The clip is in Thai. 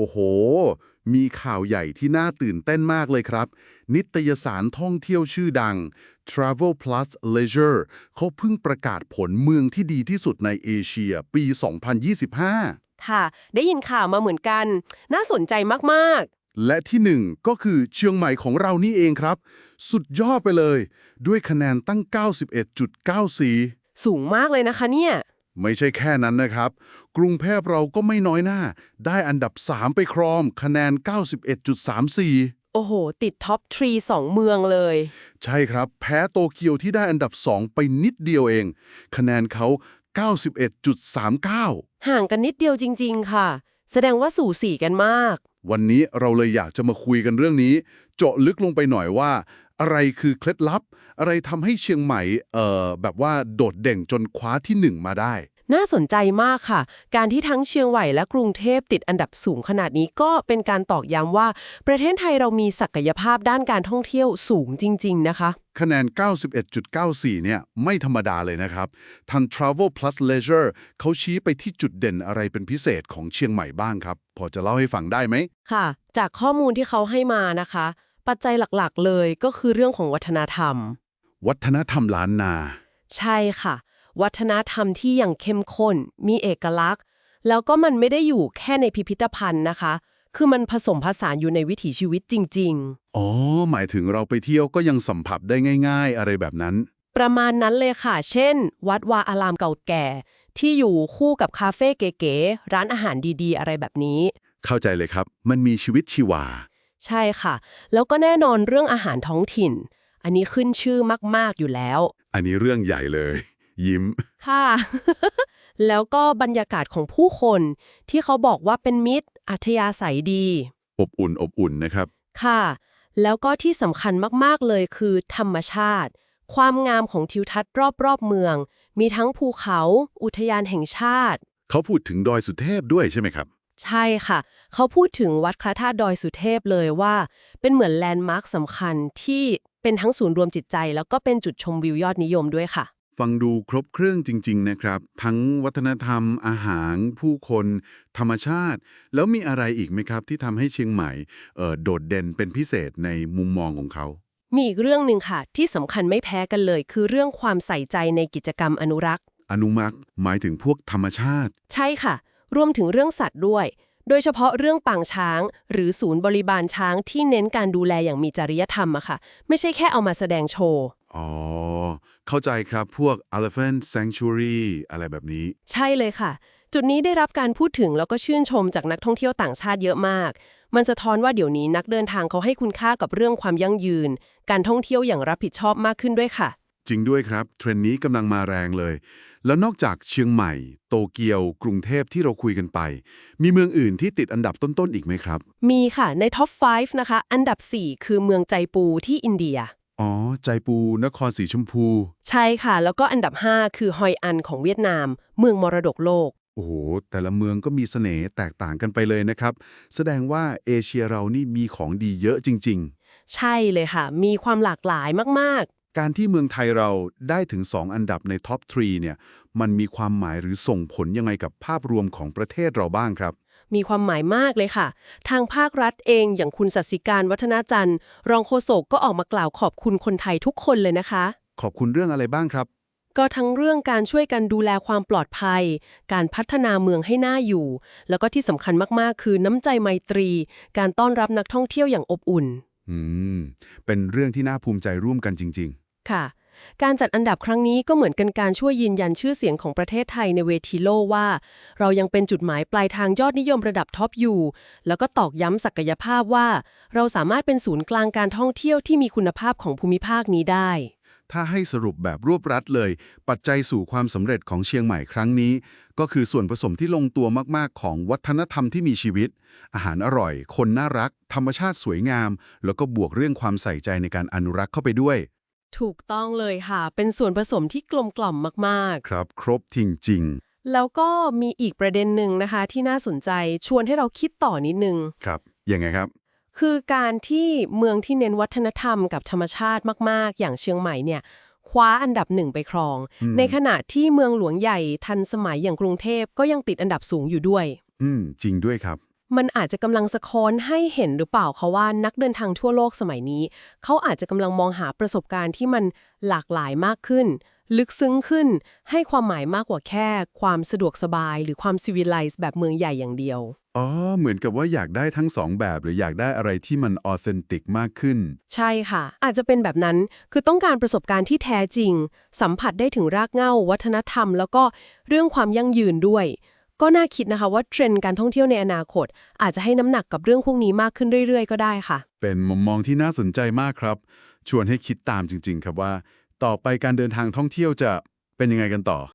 โอ้โห มีข่าวใหญ่ที่น่าตื่นเต้นมากเลยครับ นิตยสารท่องเที่ยวชื่อดัง Travel Plus Leisure เขาเพิ่งประกาศผลเมืองที่ดีที่สุดในเอเชียปี 2025 ค่ะ ได้ยินข่าวมาเหมือนกัน น่าสนใจมากและที่หนึ่งก็คือเชียงใหม่ของเรานี่เองครับ สุดยอดไปเลย ด้วยคะแนนตั้ง 91.94ๆสูงมากเลยนะคะเนี่ย ไม่ใช่แค่นั้นนะครับ กรุงเทพเราก็ไม่น้อยหน้า ได้อันดับ 3 ไปครองคะแนน 91.34 โอ้โห ติดท็อปทรีสองเมืองเลย ใช่ครับ แพ้โตเกียวที่ได้อันดับ 2 ไปนิดเดียวเอง คะแนนเขา 91.39 ห่างกันนิดเดียวจริง ๆ ค่ะ แสดงว่าสู่สีกันมาก วันนี้เราเลยอยากจะมาคุยกันเรื่องนี้ เจาะลึกลงไปหน่อยว่าอะไรคือเคล็ดลับ อะไรทำให้เชียงใหม่เอ่อแบบว่าโดดเด่นจนคว้าที่หนึ่งมาได้ น่าสนใจมากค่ะ การที่ทั้งเชียงใหม่และกรุงเทพติดอันดับสูงขนาดนี้ก็เป็นการตอกย้ำว่า ประเทศไทยเรามีศักยภาพด้านการท่องเที่ยวสูงจริง ๆ นะคะ คะแนน 91.94 เนี่ย ไม่ธรรมดาเลยนะครับทาง Travel Plus Leisure เขาชี้ไปที่จุดเด่นอะไรเป็นพิเศษของเชียงใหม่บ้างครับ พอจะเล่าให้ฟังได้ไหมค่ะ จากข้อมูลที่เขาให้มานะคะ ปัจจัยหลักๆ เลยก็คือเรื่องของวัฒนธรรม วัฒนธรรมล้านนา ใช่ค่ะ วัฒนธรรมที่อย่างเข้มข้น มีเอกลักษณ์ แล้วก็มันไม่ได้อยู่แค่ในพิพิธภัณฑ์นะคะ คือมันผสมผสานอยู่ในวิถีชีวิตจริงอ๋อ หมายถึงเราไปเที่ยวก็ยังสัมผัสได้ง่าย ๆ อะไรแบบนั้นๆประมาณนั้นเลยค่ะ เช่น วัดวาอารามเก่าแก่ ที่อยู่คู่กับคาเฟ่เก๋ๆ ร้านอาหารดีๆ อะไรแบบนี้ เข้าใจเลยครับ มันมีชีวิตชีวา ใช่ค่ะ แล้วก็แน่นอนเรื่องอาหารท้องถิ่น อันนี้ขึ้นชื่อมากๆอยู่แล้ว อันนี้เรื่องใหญ่เลย ยิ้ม ค่ะ แล้วก็บรรยากาศของผู้คนที่เขาบอกว่าเป็นมิตร อัธยาศัยดี อบอุ่นอบอุ่นนะครับ ค่ะ แล้วก็ที่สำคัญมาก ๆ เลยคือธรรมชาติ ความงามของทิวทัศน์รอบ ๆ เมือง มีทั้งภูเขา อุทยานแห่งชาติ เขาพูดถึงดอยสุเทพด้วยใช่ไหมครับ ใช่ค่ะ เขาพูดถึงวัดพระธาตุดอยสุเทพเลยว่า เป็นเหมือนแลนด์มาร์คสำคัญที่เป็นทั้งศูนย์รวมจิตใจ แล้วก็เป็นจุดชมวิวยอดนิยมด้วยค่ะ ฟังดูครบเครื่องจริง ๆ นะครับ ทั้งวัฒนธรรม อาหาร ผู้คน ธรรมชาติ แล้วมีอะไรอีกไหมครับ ที่ทำให้เชียงใหม่เอ่อโดดเด่นเป็นพิเศษในมุมมองของเขา มีอีกเรื่องหนึ่งค่ะ ที่สำคัญไม่แพ้กันเลย คือเรื่องความใส่ใจในกิจกรรมอนุรักษ์ อนุมักษ์หมายถึงพวกธรรมชาติ ใช่ค่ะ รวมถึงเรื่องสัตว์ด้วย โดยเฉพาะเรื่องปางช้าง หรือศูนย์บริบาลช้างที่เน้นการดูแลอย่างมีจริยธรรมอะค่ะ ไม่ใช่แค่เอามาแสดงโชว์อ๋อ เข้าใจครับพวก elephant sanctuary อะไรแบบนี้ ใช่เลยค่ะ จุดนี้ได้รับการพูดถึงแล้วก็ชื่นชมจากนักท่องเที่ยวต่างชาติเยอะมาก มันสะท้อนว่าเดี๋ยวนี้นักเดินทางเขาให้คุณค่ากับเรื่องความยั่งยืน การท่องเที่ยวอย่างรับผิดชอบมากขึ้นด้วยค่ะ จริงด้วยครับ เทรนด์นี้กำลังมาแรงเลย แล้วนอกจากเชียงใหม่ โตเกียว กรุงเทพที่เราคุยกันไป มีเมืองอื่นที่ติดอันดับต้นๆอีกไหมครับ มีค่ะในท็อป 5 นะคะ อันดับ 4 คือเมืองใจปูที่อินเดีย อ๋อ ใจปูนครสีชมพู ใช่ค่ะ แล้วก็อันดับ 5 คือฮอยอันของเวียดนาม เมืองมรดกโลก โอ้โห แต่ละเมืองก็มีเสน่ห์แตกต่างกันไปเลยนะครับ แสดงว่าเอเชียเรานี่มีของดีเยอะจริง ใช่เลยค่ะ มีความหลากหลายมากๆ การที่เมืองไทยเราได้ถึง 2 อันดับในท็อป3เนี่ย มันมีความหมายหรือส่งผลยังไงกับภาพรวมของประเทศเราบ้างครับๆ มีความหมายมากเลยค่ะ ทางภาครัฐเองอย่างคุณสัสิการวัฒนาจันทร์ รองโฆษกก็ออกมากล่าวขอบคุณคนไทยทุกคนเลยนะคะ ขอบคุณเรื่องอะไรบ้างครับ ก็ทั้งเรื่องการช่วยกันดูแลความปลอดภัย การพัฒนาเมืองให้น่าอยู่ แล้วก็ที่สำคัญมากๆ คือน้ำใจไมตรี การต้อนรับนักท่องเที่ยวอย่างอบอุ่น อืม เป็นเรื่องที่น่าภูมิใจร่วมกันจริงค่ะ การจัดอันดับครั้งนี้ก็เหมือนกันการช่วยยืนยันชื่อเสียงของประเทศไทยในเวทีโลกว่า เรายังเป็นจุดหมายปลายทางยอดนิยมระดับท็อปอยู่ แล้วก็ตอกย้ำศักยภาพว่า เราสามารถเป็นศูนย์กลางการท่องเที่ยวที่มีคุณภาพของภูมิภาคนี้ได้ ถ้าให้สรุปแบบรวบรัดเลย ปัจจัยสู่ความสำเร็จของเชียงใหม่ครั้งนี้ ก็คือส่วนผสมที่ลงตัวมากๆ ของวัฒนธรรมที่มีชีวิต อาหารอร่อย คนน่ารัก ธรรมชาติสวยงาม แล้วก็บวกเรื่องความใส่ใจในการอนุรักษ์เข้าไปด้วย ถูกต้องเลยค่ะ เป็นส่วนผสมที่กลมกล่อมมากๆ ครับ ครบทิ้งจริง แล้วก็มีอีกประเด็นหนึ่งนะคะ ที่น่าสนใจชวนให้เราคิดต่อนิดนึงครับ ยังไงครับ คือการที่เมืองที่เน้นวัฒนธรรมกับธรรมชาติมาก ๆ อย่างเชียงใหม่เนี่ยคว้าอันดับหนึ่งไปครอง อืม ในขณะที่เมืองหลวงใหญ่ทันสมัยอย่างกรุงเทพก็ยังติดอันดับสูงอยู่ด้วย อืม จริงด้วยครับ มันอาจจะกำลังสะท้อนให้เห็นหรือเปล่าคะว่านักเดินทางทั่วโลกสมัยนี้ เขาอาจจะกำลังมองหาประสบการณ์ที่มันหลากหลายมากขึ้น ลึกซึ้งขึ้น ให้ความหมายมากกว่าแค่ ความสะดวกสบาย หรือความซีวิไลซ์แบบเมืองใหญ่อย่างเดียว อ๋อ เหมือนกับว่าอยากได้ทั้งสองแบบหรืออยากได้อะไรที่มันออเทนติกมากขึ้น ใช่ค่ะ อาจจะเป็นแบบนั้นคือต้องการประสบการณ์ที่แท้จริง สัมผัสได้ถึงรากเหง้า วัฒนธรรม แล้วก็เรื่องความยั่งยืนด้วย ก็น่าคิดนะคะว่าเทรนด์การท่องเที่ยวในอนาคต อาจจะให้น้ำหนักกับเรื่องพวกนี้มากขึ้นเรื่อยๆ ก็ได้ค่ะ เป็นมุมมองที่น่าสนใจมากครับ ชวนให้คิดตามจริง ๆ ครับว่า ต่อไปการเดินทางท่องเที่ยวจะเป็นยังไงกันต่อ